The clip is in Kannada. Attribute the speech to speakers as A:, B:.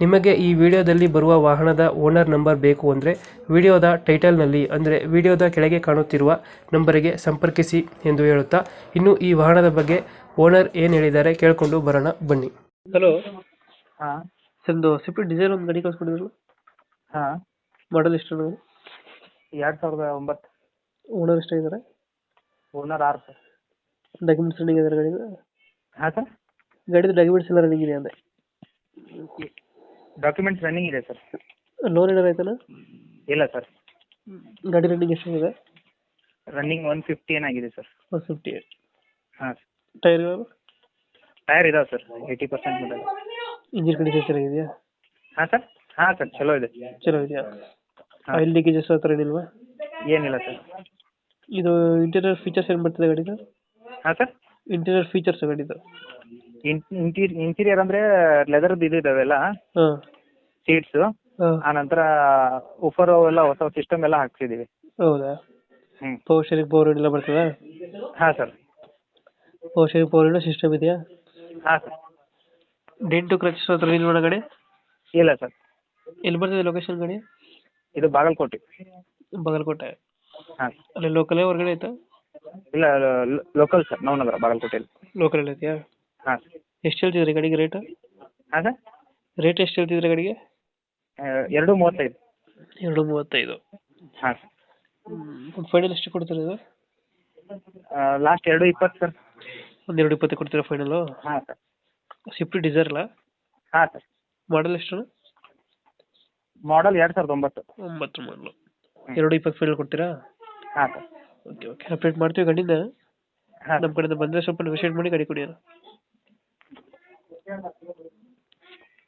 A: ನಿಮಗೆ ಈ ವಿಡಿಯೋದಲ್ಲಿ ಬರುವ ವಾಹನದ ಓನರ್ ನಂಬರ್ ಬೇಕು ಅಂದರೆ ವಿಡಿಯೋದ ಟೈಟಲ್ನಲ್ಲಿ ಅಂದರೆ ವಿಡಿಯೋದ ಕೆಳಗೆ ಕಾಣುತ್ತಿರುವ ನಂಬರಿಗೆ ಸಂಪರ್ಕಿಸಿ ಎಂದು ಹೇಳುತ್ತಾ ಇನ್ನು ಈ ವಾಹನದ ಬಗ್ಗೆ ಓನರ್ ಏನು ಹೇಳಿದ್ದಾರೆ ಕೇಳಿಕೊಂಡು ಬರೋಣ ಬನ್ನಿ. ಹಲೋ.
B: ಹಾಂ.
A: ಒಂದು ಸ್ವಿಫ್ಟ್ ಡಿಸೈರ್ ಒಂದು ಗಾಡಿ ಕಳಿಸ್ಕೊಡಿದ್ರು
B: ಹಾಂ.
A: ಮಾಡಲ್ ಎಷ್ಟು
B: ಎರಡು ಸಾವಿರದ ಒಂಬತ್ತು.
A: ಓನರ್ ಎಷ್ಟಾಗಿದ್ದಾರೆ
B: ಓನರ್ ಆರು ಸರ್.
A: ಡಾಕ್ಯುಮೆಂಟ್ಸ್ ರನ್ನಿಂಗ್ ಇದ್ದಾರೆ ಗಾಡಿದು?
B: ಹಾಂ ಸರ್.
A: ಗಾಡಿದು ಡಾಕ್ಯುಮೆಂಟ್ಸ್ ಎಲ್ಲ ರನ್ನಿಂಗ್ ಇದೆ ಅಂದೆ?
B: ಡಾಕ್ಯುಮೆಂಟ್ಸ್ ರನ್ನಿಂಗ್ ಇದೆ ಸರ್
A: ಲೋನ್ ಏನಾರು ಆಯ್ತಾನ
B: ಇಲ್ಲ ಸರ್
A: ಗಾಡಿ ರನ್ನಿಂಗ್ ಇದೆ?
B: ರನ್ನಿಂಗ್ ಒನ್ ಫಿಫ್ಟಿ ಏನಾಗಿದೆ ಸರ್
A: ಒನ್ ಫಿಫ್ಟಿ
B: ಹಾಂ
A: ಟೈರ್ಗಳು
B: ಟೈರ್ ಇದಾವೆ? ಸರ್ ಏಯ್ಟಿ ಪರ್ಸೆಂಟ್ ಮೊದಲು
A: ಇಂಜಿನ್ ಕಂಡೀಷನ್ ಚೆನ್ನಾಗಿದೆಯಾ?
B: ಹಾಂ ಸರ್ ಹಾಂ ಸರ್ ಚಲೋ ಇದೆ.
A: ಚಲೋ ಇದೆಯಾ. ಆಯಿಲ್ ಲೀಕೇಜಸ್ ಎಷ್ಟು ಹತ್ರ ಏನಿಲ್ವಾ?
B: ಏನಿಲ್ಲ ಸರ್
A: ಇದು ಇಂಟೀರಿಯರ್ ಫೀಚರ್ಸ್ ಏನು ಬರ್ತದೆ ಗಾಡಿದು?
B: ಹಾಂ ಸರ್
A: ಇಂಟೀರಿಯರ್ ಫೀಚರ್ಸ್ ಗಾಡಿದು.
B: ಇಂಟೀರಿಯರ್ ಇಂಟೀರಿಯರ್ ಅಂದ್ರೆ ಲೆದರ್ ಇದು ಇದಾವೆಲ್ಲ ಸೀಟ್ಸ್ ಆ
A: ಹಾಂ.
B: ಆನಂತರ ಉಫರ್ ಅವೆಲ್ಲ ಹೊಸ ಸಿಸ್ಟಮ್ ಎಲ್ಲ ಹಾಕ್ಸಿದೀವಿ.
A: ಹೌದಾ? ಪವರ್ ಶೇರಿಂಗ್ ಪವರ್ ಎಲ್ಲ ಬರ್ತದಾ?
B: ಹಾ ಸರ್.
A: ಪವರ್ ಬೋರ್ ಸಿಸ್ಟಮ್ ಇದೆಯಾ?
B: ಹಾ ಸರ್.
A: ಡೆಂಟು ಕ್ರಚಸ್ ಹತ್ರ ಒಳಗಡೆ ಗಾಡಿ
B: ಇಲ್ಲ ಸರ್.
A: ಎಲ್ಲಿ ಬರ್ತದೆ ಲೊಕೇಶನ್ ಗಡಿ?
B: ಇದು ಬಾಗಲಕೋಟೆ.
A: ಬಾಗಲಕೋಟೆ.
B: ಹಾಂ.
A: ಅಲ್ಲಿ ಲೋಕಲೇ ಹೊರಗಡೆ ಆಯ್ತಾ
B: ಇಲ್ಲ ಲೋಕಲ್ ಸರ್ ನವನಗರ ಬಾಗಲಕೋಟೆಯಲ್ಲಿ
A: ಲೋಕಲ್ ಐತೆಯಾ
B: ಹಾಂ.
A: ಎಷ್ಟು ಹೇಳ್ತಿದ್ರಿ ಗಾಡಿಗೆ ರೇಟ್
B: ಹಾಂ ಸರ್?
A: ರೇಟ್ ಎಷ್ಟು ಹೇಳ್ತಿದ್ರಿ ಗಾಡಿಗೆ?
B: ಎರಡು ಮೂವತ್ತೈದು.
A: ಎರಡು ಮೂವತ್ತೈದು.
B: ಹಾಂ.
A: ಒಂದು ಫೈನಲ್ ಎಷ್ಟು ಕೊಡ್ತೀರಿ ಇದು
B: ಲಾಸ್ಟ್ ಎರಡು ಇಪ್ಪತ್ತು ಸರ್.
A: ಒಂದು ಎರಡು ಇಪ್ಪತ್ತು ಕೊಡ್ತೀರಾ ಫೈನಲು
B: ಹಾಂ ಸರ್.
A: ಸ್ವಿಫ್ಟ್ ಡಿಸೈರ್ ಅಲ್ಲ?
B: ಹಾಂ ಸರ್.
A: ಮಾಡಲ್ ಎಷ್ಟು
B: ಮಾಡಲ್ ಎರಡು ಸಾವಿರದ ಒಂಬತ್ತು.
A: ಒಂಬತ್ತು ಮಾಡಲು ಎರಡು ಇಪ್ಪತ್ತು ಫೈನಲ್ ಕೊಡ್ತೀರಾ?
B: ಹಾಂ ಸರ್.
A: ಓಕೆ ಓಕೆ ಅಪ್ಡೇಟ್ ಮಾಡ್ತೀವಿ ಗಾಡಿನ.
B: ಹಾಂ.
A: ನಮ್ಮ ಕಡೆಯಿಂದ ಬಂದರೆ ಸ್ವಲ್ಪ ನೆಗೋಷಿಯೇಟ್ ಮಾಡಿ ಗಾಡಿ ಕೊಡಿ 让他不用